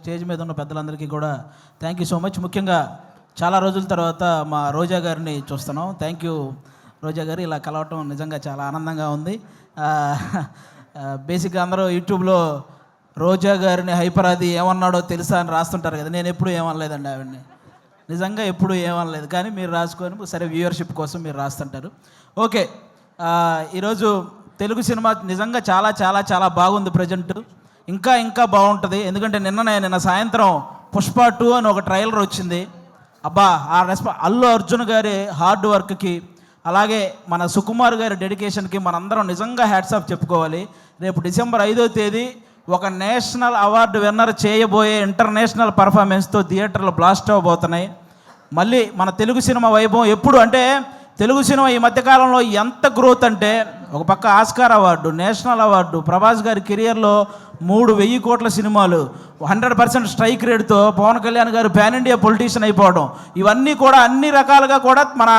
Stage మీద ఉన్న పెద్దలందరికీ కూడా థ్యాంక్ యూ సో మచ్ ముఖ్యంగా చాలా రోజుల తర్వాత మా రోజా గారిని చూస్తున్నాం. థ్యాంక్ యూ రోజా గారు. ఇలా కలవటం నిజంగా చాలా ఆనందంగా ఉంది. బేసిక్గా అందరూ యూట్యూబ్లో రోజా గారిని హైపరాది ఏమన్నాడో తెలుసా అని రాస్తుంటారు కదా. నేను ఎప్పుడు ఏమనలేదండి ఆవిడని. నిజంగా ఎప్పుడు ఏమనలేదు. కానీ మీరు రాసుకొని సరే వ్యూవర్షిప్ కోసం మీరు రాస్తుంటారు. ఓకే ఈరోజు తెలుగు సినిమా నిజంగా చాలా చాలా చాలా బాగుంది ప్రజెంట్ ఇంకా ఇంకా బాగుంటుంది. ఎందుకంటే నిన్ననే నిన్న సాయంత్రం పుష్ప టూ అని ఒక ట్రైలర్ వచ్చింది. అబ్బా ఆ రెస్పా అల్లు అర్జున్ గారి హార్డ్ వర్క్కి అలాగే మన సుకుమార్ గారి డెడికేషన్కి మనందరం నిజంగా హ్యాట్సాప్ చెప్పుకోవాలి. రేపు డిసెంబర్ ఐదో తేదీ ఒక నేషనల్ అవార్డు విన్నర్ చేయబోయే ఇంటర్నేషనల్ పర్ఫార్మెన్స్తో థియేటర్లు బ్లాస్ట్ అవ్వబోతున్నాయి. మళ్ళీ మన తెలుగు సినిమా వైభవం ఎప్పుడు అంటే తెలుగు సినిమా ఈ మధ్యకాలంలో ఎంత గ్రోత్ అంటే ఒక పక్క Oscar award national award Prabhas గారి కెరియర్లో మూడు వెయ్యి కోట్ల సినిమాలు హండ్రెడ్ పర్సెంట్ స్ట్రైక్ రేట్తో పవన్ కళ్యాణ్ గారు పాన్ ఇండియా పొలిటీషియన్ అయిపోవడం. ఇవన్నీ కూడా అన్ని రకాలుగా కూడా మన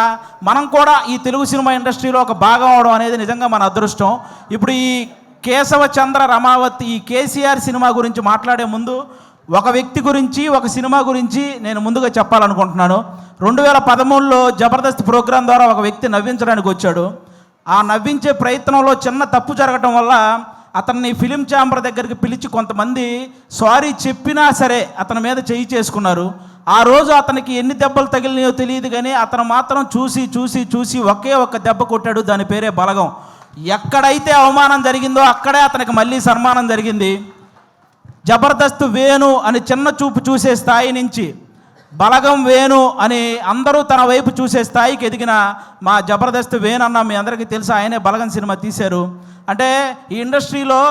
మనం కూడా ఈ తెలుగు సినిమా ఇండస్ట్రీలో ఒక భాగం అవడం అనేది నిజంగా మన అదృష్టం. ఇప్పుడు ఈ కేశవ చంద్ర రమావతి ఈ కేసీఆర్ సినిమా గురించి మాట్లాడే ముందు ఒక వ్యక్తి గురించి ఒక సినిమా గురించి నేను ముందుగా చెప్పాలనుకుంటున్నాను. రెండు వేల పదమూడులో జబర్దస్త్ ప్రోగ్రాం ద్వారా ఒక వ్యక్తి నవ్వించడానికి వచ్చాడు. ఆ నవ్వించే ప్రయత్నంలో చిన్న తప్పు జరగటం వల్ల అతన్ని ఫిలిం ఛాంబర్ దగ్గరికి పిలిచి కొంతమంది సారీ చెప్పినా సరే అతని మీద చేయి చేసుకున్నారు. ఆ రోజు అతనికి ఎన్ని దెబ్బలు తగిలినాయో తెలియదు కానీ అతను మాత్రం చూసి చూసి చూసి ఒకే ఒక్క దెబ్బ కొట్టాడు. దాని పేరే బలగం. ఎక్కడైతే అవమానం జరిగిందో అక్కడే అతనికి మళ్ళీ సన్మానం జరిగింది. జబర్దస్త్ వేణు అని చిన్న చూపు చూసే స్థాయి నుంచి బలగం వేణు అని అందరూ తన వైపు చూసే స్థాయికి ఎదిగిన మా జబర్దస్త్ వేణు అన్న మీ అందరికీ తెలుసు? ఆయనే బలగం సినిమా తీశారు. అంటే ఈ ఇండస్ట్రీలో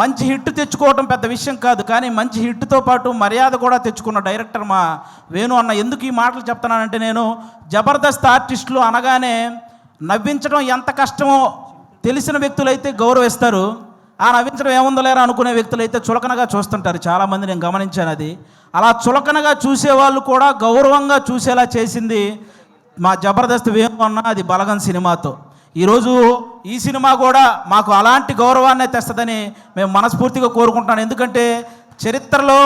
మంచి హిట్ తెచ్చుకోవటం పెద్ద విషయం కాదు కానీ మంచి హిట్తో పాటు మర్యాద కూడా తెచ్చుకున్న డైరెక్టర్ మా వేణు అన్న. ఎందుకు ఈ మాటలు చెప్తున్నానంటే నేను జబర్దస్త్ ఆర్టిస్టులు అనగానే నవ్వించడం ఎంత కష్టమో తెలిసిన వ్యక్తులైతే గౌరవిస్తారు. ఆ నవ్వించడం ఏముందో లేరా అనుకునే వ్యక్తులు అయితే చులకనగా చూస్తుంటారు. చాలామంది నేను గమనించాను అది. అలా చులకనగా చూసేవాళ్ళు కూడా గౌరవంగా చూసేలా చేసింది మా జబర్దస్త్ వేమన్న అన్న అది బలగం సినిమాతో. ఈరోజు ఈ సినిమా కూడా మాకు అలాంటి గౌరవాన్నే తెస్తుందని మేము మనస్ఫూర్తిగా కోరుకుంటున్నాను. ఎందుకంటే చరిత్రలో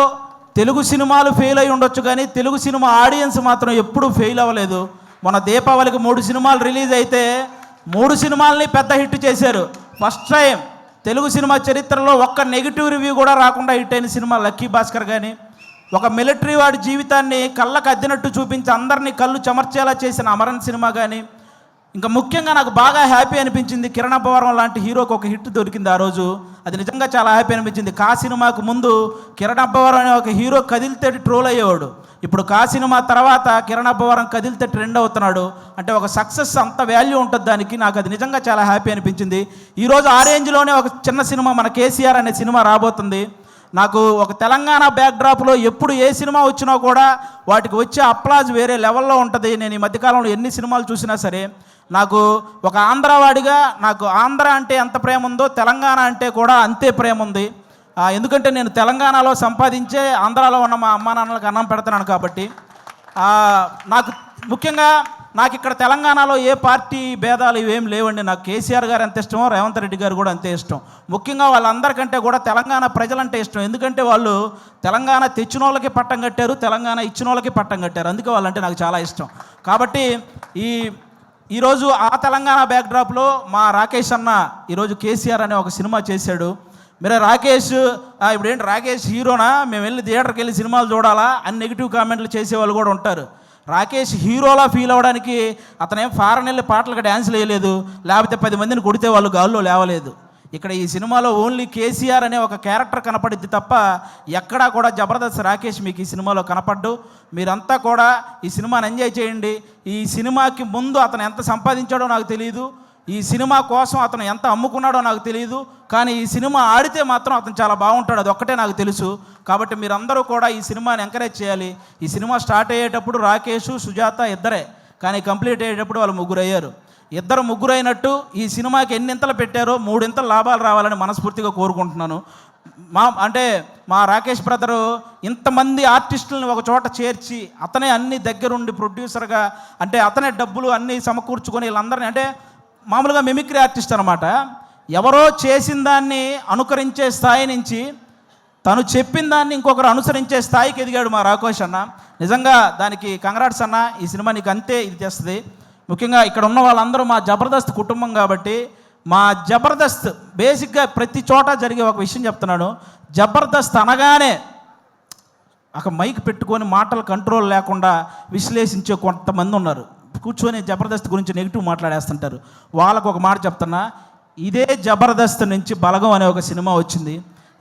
తెలుగు సినిమాలు ఫెయిల్ అయి ఉండొచ్చు కానీ తెలుగు సినిమా ఆడియన్స్ మాత్రం ఎప్పుడూ ఫెయిల్ అవ్వలేదు. మన దీపావళికి మూడు సినిమాలు రిలీజ్ అయితే మూడు సినిమాలని పెద్ద హిట్ చేశారు. ఫస్ట్ టైం తెలుగు సినిమా చరిత్రలో ఒక్క నెగిటివ్ రివ్యూ కూడా రాకుండా హిట్ అయిన సినిమా లక్కీ భాస్కర్ కానీ ఒక మిలిటరీ వాడి జీవితాన్ని కళ్ళకు అద్దినట్టు చూపించి అందరినీ కళ్ళు చెమర్చేలా చేసిన అమరన్ సినిమా కానీ ఇంకా ముఖ్యంగా నాకు బాగా హ్యాపీ అనిపించింది కిరణ పవరం లాంటి హీరోకి ఒక హిట్ దొరికింది ఆ రోజు. అది నిజంగా చాలా హ్యాపీ అనిపించింది. కా సినిమాకు ముందు కిరణ పవరం అనే ఒక హీరో కదిలితే ట్రోల్ అయ్యేవాడు. ఇప్పుడు కా సినిమా తర్వాత కిరణ పవరం కదిలితే ట్రెండ్ అవుతున్నాడు. అంటే ఒక సక్సెస్ అంత వాల్యూ ఉంటుంది దానికి. నాకు అది నిజంగా చాలా హ్యాపీ అనిపించింది. ఈరోజు ఆ రేంజ్లోనే ఒక చిన్న సినిమా మన కేసీఆర్ అనే సినిమా రాబోతుంది. నాకు ఒక తెలంగాణ బ్యాక్డ్రాప్లో ఎప్పుడు ఏ సినిమా వచ్చినా కూడా వాటికి వచ్చే అప్లాజ్ వేరే లెవెల్లో ఉంటుంది. నేను ఈ మధ్యకాలంలో ఎన్ని సినిమాలు చూసినా సరే నాకు ఒక ఆంధ్రవాడిగా నాకు ఆంధ్ర అంటే ఎంత ప్రేమ ఉందో తెలంగాణ అంటే కూడా అంతే ప్రేమ ఉంది. ఎందుకంటే నేను తెలంగాణలో సంపాదించే ఆంధ్రాలో ఉన్న మా అమ్మా నాన్నలకు అన్నం పెడుతున్నాను కాబట్టి. నాకు ముఖ్యంగా నాకు ఇక్కడ తెలంగాణలో ఏ పార్టీ భేదాలు ఇవేం లేవండి. నాకు కేసీఆర్ గారు ఎంత ఇష్టమో రేవంత్ రెడ్డి గారు కూడా అంతే ఇష్టం. ముఖ్యంగా వాళ్ళందరికంటే కూడా తెలంగాణ ప్రజలంటే ఇష్టం. ఎందుకంటే వాళ్ళు తెలంగాణ తెచ్చిన వాళ్ళకి పట్టం కట్టారు తెలంగాణ ఇచ్చిన వాళ్ళకి పట్టం కట్టారు. అందుకే వాళ్ళంటే నాకు చాలా ఇష్టం. కాబట్టి ఈ ఈరోజు ఆ తెలంగాణ బ్యాక్డ్రాప్లో మా రాకేష్ అన్న ఈరోజు కేసీఆర్ అనే ఒక సినిమా చేశాడు. మీరే రాకేష్ ఇప్పుడు ఏంటి రాకేష్ హీరోనా? మేము వెళ్ళి థియేటర్కి వెళ్ళి సినిమాలు చూడాలా? అని నెగిటివ్ కామెంట్లు చేసేవాళ్ళు కూడా ఉంటారు. రాకేష్ హీరోలా ఫీల్ అవ్వడానికి అతనేం ఫారెన్ వెళ్ళి పాటలకు డ్యాన్స్ వేయలేదు లేకపోతే పది మందిని కొడితే వాళ్ళు గాల్లో లేవలేదు. ఇక్కడ ఈ సినిమాలో ఓన్లీ కేసీఆర్ అనే ఒక క్యారెక్టర్ కనపడిద్ది తప్ప ఎక్కడా కూడా జబర్దస్త్ రాకేష్ మీకు ఈ సినిమాలో కనపడ్డు. మీరంతా కూడా ఈ సినిమాని ఎంజాయ్ చేయండి. ఈ సినిమాకి ముందు అతను ఎంత సంపాదించాడో నాకు తెలియదు ఈ సినిమా కోసం అతను ఎంత అమ్ముకున్నాడో నాకు తెలియదు కానీ ఈ సినిమా ఆడితే మాత్రం అతను చాలా బాగుంటాడు అది ఒక్కటే నాకు తెలుసు. కాబట్టి మీరందరూ కూడా ఈ సినిమాని ఎంకరేజ్ చేయాలి. ఈ సినిమా స్టార్ట్ అయ్యేటప్పుడు రాకేష్ సుజాత ఇద్దరే కానీ కంప్లీట్ అయ్యేటప్పుడు వాళ్ళు ముగ్గురు అయ్యారు ఇద్దరు ముగ్గురైనట్టు ఈ సినిమాకి ఎన్నింతలు పెట్టారో మూడింతలు లాభాలు రావాలని మనస్ఫూర్తిగా కోరుకుంటున్నాను. మా అంటే మా రాకేష్ బ్రదరు ఇంతమంది ఆర్టిస్టులను ఒక చోట చేర్చి అతనే అన్ని దగ్గరుండి ప్రొడ్యూసర్గా అంటే అతనే డబ్బులు అన్నీ సమకూర్చుకొని వీళ్ళందరినీ అంటే మామూలుగా మిమిక్రీ ఆర్టిస్ట్ అనమాట ఎవరో చేసిన దాన్ని అనుకరించే స్థాయి నుంచి తను చెప్పిన దాన్ని ఇంకొకరు అనుసరించే స్థాయికి ఎదిగాడు మా రాకోష్ అన్న. నిజంగా దానికి కంగ్రాట్స్ అన్న ఈ సినిమా నీకు అంతే ఇది చేస్తుంది. ముఖ్యంగా ఇక్కడ ఉన్న వాళ్ళందరూ మా జబర్దస్త్ కుటుంబం కాబట్టి మా జబర్దస్త్ బేసిక్గా ప్రతి చోట జరిగే ఒక విషయం చెప్తున్నాను జబర్దస్త్ అనగానే ఒక మైక్ పెట్టుకొని మాటలు కంట్రోల్ లేకుండా విశ్లేషించే కొంతమంది ఉన్నారు. కూర్చొని జబర్దస్త్ గురించి నెగిటివ్ మాట్లాడేస్తుంటారు. వాళ్ళకు ఒక మాట చెప్తున్నా ఇదే జబర్దస్త్ నుంచి బలగం అనే ఒక సినిమా వచ్చింది.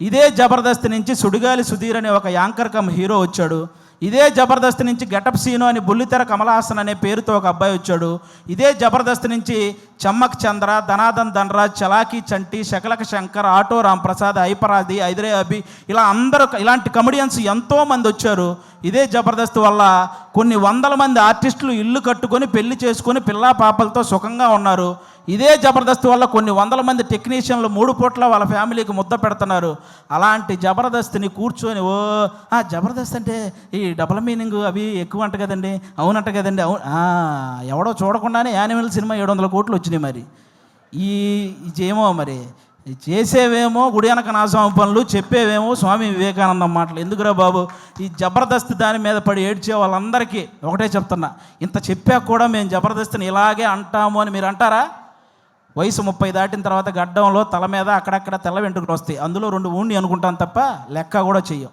ఇదే జబర్దస్త్ నుంచి సుడిగాలి సుధీర్ అనే ఒక యాంకర్ కమ్ హీరో వచ్చాడు. ఇదే జబర్దస్త్ నుంచి గెటప్ సీను అని బుల్లితెర కమలాసన్ అనే పేరుతో ఒక అబ్బాయి వచ్చాడు. ఇదే జబర్దస్త్ నుంచి చమ్మక్ చంద్ర ధనాదన్ ధనరాజ్ చలాకి చంటి శకలక శంకర్ ఆటో రాంప్రసాద్ ఐపరాది ఐదరే అభి ఇలా అందరూ ఇలాంటి కమెడియన్స్ ఎంతో మంది వచ్చారు. ఇదే జబర్దస్త్ వల్ల కొన్ని వందల మంది ఆర్టిస్టులు ఇల్లు కట్టుకొని పెళ్ళి చేసుకొని పిల్లా పాపలతో సుఖంగా ఉన్నారు. ఇదే జబర్దస్త్ వల్ల కొన్ని వందల మంది టెక్నీషియన్లు మూడు పూట్ల వాళ్ళ ఫ్యామిలీకి ముద్ద పెడుతున్నారు. అలాంటి జబర్దస్త్ని కూర్చొని ఓ ఆ జబర్దస్త్ అంటే ఈ డబుల్ మీనింగ్ అవి ఎక్కువ అంట కదండి అవునంట కదండి అవును. ఎవడో చూడకుండానే యానిమల్ సినిమా ఏడు వందల కోట్లు వచ్చినాయి మరి. ఈ ఇదేమో మరి చేసేవేమో గుడి వెనక నాస్వామి పనులు చెప్పేవేమో స్వామి వివేకానందం మాటలు. ఎందుకురా బాబు? ఈ జబర్దస్త్ దాని మీద పడి ఏడ్చే వాళ్ళందరికీ ఒకటే చెప్తున్నా. ఇంత చెప్పాక కూడా మేము జబర్దస్త్ని ఇలాగే అంటాము అని మీరు అంటారా? వయసు ముప్పై దాటిన తర్వాత గడ్డంలో తల మీద అక్కడక్కడ తెల్ల వెంట్రుకలు వస్తాయి. అందులో రెండు ఊండి అనుకుంటాం తప్ప లెక్క కూడా చెయ్యం.